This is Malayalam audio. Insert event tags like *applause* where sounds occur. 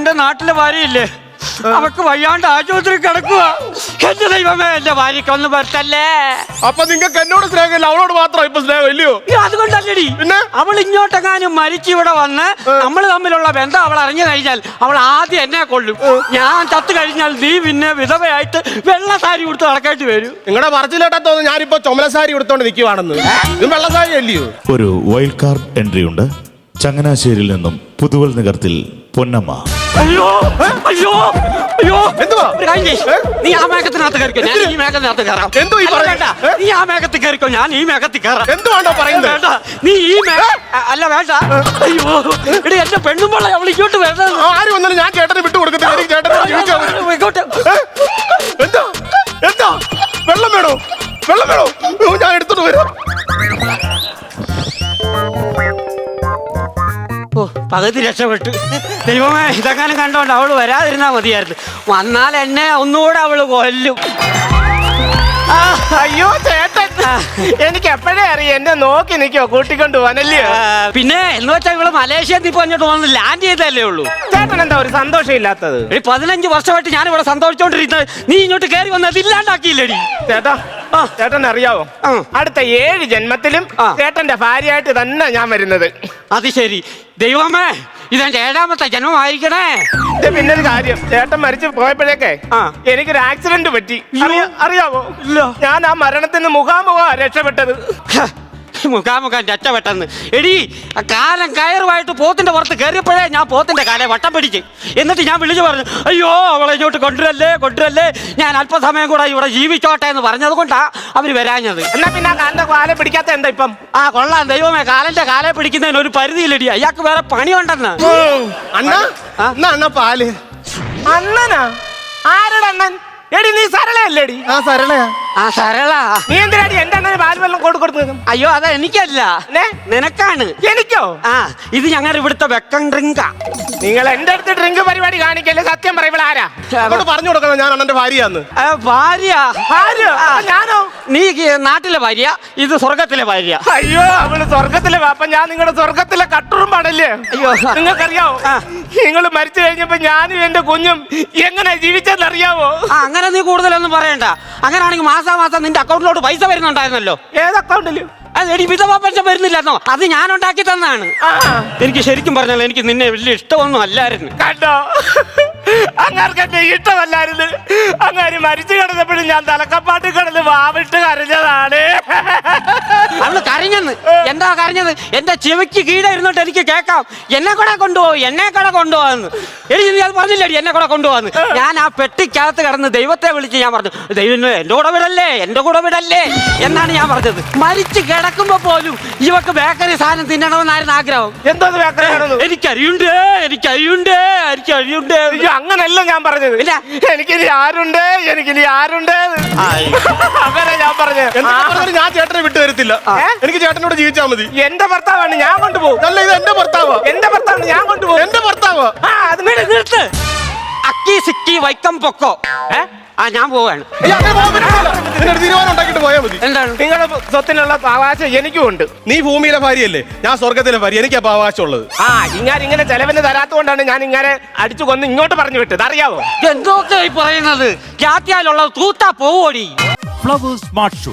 എന്റെ നാട്ടിലെ ഭാര്യയില്ലേ? അവക്ക് വയ്യാണ്ട് ആശുപത്രി കിടക്കുക. എന്റെ ദൈവമേ എന്റെ ഭാര്യക്കൊന്ന് ഒന്ന് വരട്ടല്ലേ അപ്പൊ നിങ്ങൾക്ക് എന്നോട് സ്നേഹമില്ല അവളോട് മാത്രം ഇപ്പൊ സ്നേഹം ഇല്ലയോ അതുകൊണ്ടല്ലടി. പിന്നെ? അവൾ ഇങ്ങോട്ടെങ്ങാനും മരിച്ചു ഇവിടെ വന്ന് നമ്മൾ തമ്മിലുള്ള ബന്ധം അവൾ അറിഞ്ഞു കഴിഞ്ഞാൽ അവൾ ആദ്യം എന്നെ കൊള്ളും ഞാൻ ചത്തു കഴിഞ്ഞാൽ നീ പിന്നെ വിധവയായിട്ട് വെള്ള സാരി കൊടുത്ത് നടക്കേണ്ടി വരും. നിങ്ങളുടെ പറച്ചിലേട്ടാ തോന്നുന്നു ഞാനിപ്പോ ചുമല സാരി കൊടുത്തോണ്ട് നിൽക്കുവാണെന്ന് ഇത് വെള്ള സാരി അല്ലയോ? ഒരു വൈൽഡ് കാർഡ് എൻട്രി ഉണ്ട്. ചങ്ങനാശ്ശേരിയിൽ നിന്നും പുതുവൽ നഗരത്തിൽ പൊന്നമ്മ. അയ്യോ അയ്യോ അയ്യോ. എന്തുവാ? ഒരു കാര്യം ചെയ്യ്. നീ ആ മേഘത്തിനകത്ത് കയറിക്കോ ഞാൻ ഈ മേഘത്തിനകത്ത് കയറാം. എന്തോ ഈ അല്ല, പറയുന്നത്? വേണ്ട. ഏ? നീ ആ മേഘത്തിൽ കയറിക്കോ ഞാൻ ഈ മേഘത്തിൽ കയറാം. എന്തുവാണ്ടോ പറയുന്നത്? വേണ്ട നീ ഈ മേ അല്ല വേണ്ട. അയ്യോ എടി എന്റെ പെണ്ണും അവൾ ഇങ്ങോട്ട് വേണ്ട ആര് വന്നാലും ഞാൻ ചേട്ടനെ വിട്ടു കൊടുക്കത്തില്ല. എനിക്ക് ചേട്ടനെ ജീവിച്ചാ മതി. ഇങ്ങോട്ട് ഏ? എന്താ? എന്താ? വെള്ളം വേണോ? വെള്ളം വേണോ? ഓ, ഞാൻ എടുത്തോണ്ട് വരാം. ഓ പകുതി രക്ഷപ്പെട്ടു. ദൈവമേ ഇതെങ്ങാനും കണ്ടോണ്ട് അവൾ വരാതിരുന്നാ മതിയായിരുന്നു. വന്നാൽ എന്നെ ഒന്നുകൂടെ അവൾ കൊല്ലും. ആ, അയ്യോ ചേട്ടൻ. എനിക്ക് എപ്പോഴേ അറിയാം എന്നെ നോക്കി നിൽക്കോ കൂട്ടിക്കൊണ്ട് പോവാനല്ലേ ആ, പിന്നെ എന്ന് വെച്ചാൽ ഇവൾ മലേഷ്യ ഇപ്പൊ ഇങ്ങോട്ട് വന്ന് ലാൻഡ് ചെയ്തല്ലേ ഉള്ളൂ. ചേട്ടൻ എന്താ ഒരു സന്തോഷം ഇല്ലാത്തത് പതിനഞ്ച് വർഷമായിട്ട് ഞാൻ ഇവിടെ സന്തോഷിച്ചോണ്ടിരുന്നത്. നീ ഇങ്ങോട്ട് കയറി വന്നത് ഇല്ലാണ്ടാക്കിയില്ലടി? ചേട്ടാ ചേട്ടൻ അറിയാവോ? അടുത്ത ഏഴ് ജന്മത്തിലും ചേട്ടന്റെ ഭാര്യയായിട്ട് തന്നെ ഞാൻ വരുന്നത്. അത് ശരി. ദൈവമേ ഇതെന്റെ ഏഴാമത്തെ ജന്മമായിരിക്കണേ. ഇത് പിന്നെ ഒരു കാര്യം. ചേട്ടൻ മരിച്ചു പോയപ്പോഴേക്കെ. എനിക്കൊരു ആക്സിഡന്റ് പറ്റി. അറിയാവോ. ഞാൻ ആ മരണത്തിന് മുഖാമുഖ രക്ഷപ്പെട്ടത്. ഹ, ചച്ച വെട്ടെന്ന് എടി ആ കാലം കയറുമായിട്ട് പോത്തിന്റെ പുറത്ത് കയറിയപ്പോഴേ ഞാൻ പോത്തിന്റെ കാലെ വട്ടം പിടിച്ച്. എന്നിട്ട് ഞാൻ വിളിച്ചു പറഞ്ഞു അയ്യോ അവളെ ഇങ്ങോട്ട് കൊണ്ടുവരല്ലേ കൊണ്ടുവരല്ലേ? ഞാൻ അല്പസമയം കൂടെ ഇവിടെ ജീവിച്ചോട്ടെ എന്ന് പറഞ്ഞത് കൊണ്ടാ അവർ വരാഞ്ഞത്. എന്നാ പിന്നെ ആ കാലിന്റെ കാലെ പിടിക്കാത്ത എന്താ ഇപ്പം? ആ കൊള്ളാം ദൈവമേ കാലന്റെ കാലെ പിടിക്കുന്നതിന് ഒരു പരിധിയില്ലടി അയാൾക്ക് വേറെ പണിയുണ്ടെന്ന്. അണ്ണ അണ്ണ പാൽ? അണ്ണനാ? ആരുടെ അണ്ണൻ? എടി നീ സരളയല്ലേടി ആ സരളയാ ആ സരള. നീ എന്തിനാടി എന്റെ അണ്ണന് പാൽവെള്ളം കൊടു കൊടുത്തത്? അയ്യോ അതാ എനിക്കല്ല. നെ? നിനക്കാണ്. എനിക്കോ? ആ ഇത് ഞങ്ങൾ ഇവിടുത്തെ വെക്കം ഡ്രിങ്കാ. നിങ്ങൾ എന്റെ അടുത്ത് ഡ്രിങ്ക് പരിപാടി കാണിക്കല്ലേ? സത്യം പറയുമ്പോൾ ആരാ അങ്ങോട്ട് പറഞ്ഞു കൊടുക്കണം ഞാൻ അണ്ണന്റെ ഭാര്യയാന്ന്. ആ, ഭാര്യ. ഞാനോ നീ നാട്ടിലെ ഭാര്യ ഇത് സ്വർഗത്തിലെ ഭാര്യ. അയ്യോ അവൾ സ്വർഗത്തിലെ അപ്പൊ ഞാൻ നിങ്ങളുടെ സ്വർഗത്തിലെ കട്ടുറുമ്പാണല്ലേ? അയ്യോ. നിങ്ങൾക്കറിയാവോ? അറിയാവോ നിങ്ങൾ മരിച്ചു കഴിഞ്ഞപ്പോ ഞാനും എന്റെ കുഞ്ഞും എങ്ങനെ ജീവിച്ചെന്നറിയാവോ? ആ അങ്ങനെ നീ കൂടുതലൊന്നും പറയണ്ട. അങ്ങനെയാണെങ്കിൽ മാസാമാസം നിന്റെ അക്കൗണ്ടിലോട്ട് പൈസ വരുന്നുണ്ടായിരുന്നല്ലോ. ഏത് അക്കൗണ്ടിൽ എടി വിധവാ പെൻഷൻ വരുന്നില്ലെന്നോ അത് ഞാൻ ഉണ്ടാക്കി തന്നാണ് എനിക്ക് ശരിക്കും പറഞ്ഞാൽ എനിക്ക് നിന്നെ വലിയ ഇഷ്ടമൊന്നും അല്ലായിരുന്നു. കണ്ടോ? അങ്ങാർക്ക് എന്നെ ഇഷ്ടമല്ലായിരുന്നു. അങ്ങാര് മരിച്ചു കിടന്നപ്പോഴും ഞാൻ തലക്കപ്പാട്ട് കിടന്ന് വാവിട്ട് കരഞ്ഞതാണ്. കരഞ്ഞെന്ന് എന്താ കരഞ്ഞത്? എന്റെ ചെവിക്ക് കീഴെ ഇരുന്നിട്ട് എനിക്ക് കേൾക്കാം. എന്നെ കൂടെ കൊണ്ടുപോകും എന്നെ കൂടെ കൊണ്ടുപോകാന്ന്. എനിക്ക് നീ അത് പറഞ്ഞില്ലടി എന്നെ കൂടെ കൊണ്ടുപോകാന്ന്? ഞാൻ ആ പെട്ടിക്കകത്ത് കിടന്ന് ദൈവത്തെ വിളിച്ച് ഞാൻ പറഞ്ഞു ദൈവം എന്റെ കൂടെ വിടല്ലേ? എന്റെ കൂടെ വിടല്ലേ? എന്നാണ് ഞാൻ പറഞ്ഞത്. മരിച്ചു കിടക്കുമ്പോ പോലും ഇവക്ക് ബേക്കറി സാധനം തിന്നണമെന്നായിരുന്നു ആഗ്രഹം. എന്തോ അരിയുണ്ട് എനിക്ക് അരിയുണ്ട് എനിക്ക് അരിയുണ്ട് അങ്ങനല്ല ഞാൻ പറഞ്ഞത്. ഇല്ല. എനിക്കിനി ആരുണ്ട്? എനിക്കിനി ആരുണ്ട്? *laughs* അങ്ങനെ ഞാൻ പറഞ്ഞത്. ഞാൻ ചേട്ടനെ വിട്ടു തരത്തില്ല എനിക്ക് എനിക്ക് ചേട്ടനോട് ജീവിച്ചാ മതി. എന്റെ ഭർത്താവാണ് ഞാൻ കൊണ്ടുപോകും. അല്ല ഇത് എന്റെ ഭർത്താവ്. എന്റെ ഭർത്താവാണ് ഞാൻ കൊണ്ടുപോകും. എന്റെ ഭർത്താവ്. ആ അത് മേലെ നിർത്ത്. അക്കി സിക്കി വൈക്കം പൊക്കോ. ഏ? ആ ഞാൻ പോവാണ്. തീരുമാനം ഉണ്ടാക്കിട്ട് പോയാൽ മതി. എന്താണ്? നിങ്ങളുടെ സ്വത്തിനുള്ള അവകാശം എനിക്കും ഉണ്ട്. നീ ഭൂമിയിലെ ഭാര്യയല്ലേ? ഞാൻ സ്വർഗത്തിലെ ഭാര്യ. എനിക്ക് അപ്പൊ അവകാശമുള്ളത് ആ ഇങ്ങനെ ഇങ്ങനെ ചെലവിന് തരാത്തോണ്ടാണ് ഞാൻ ഇങ്ങനെ അടിച്ചു കൊന്ന് ഇങ്ങോട്ട് പറഞ്ഞു വിട്ടത്. അറിയാവോ? എന്തൊക്കെ ഈ പറയുന്നത്? ജാത്യാലുള്ളത് തൂത്താ പോവോടി. Flowers smart show.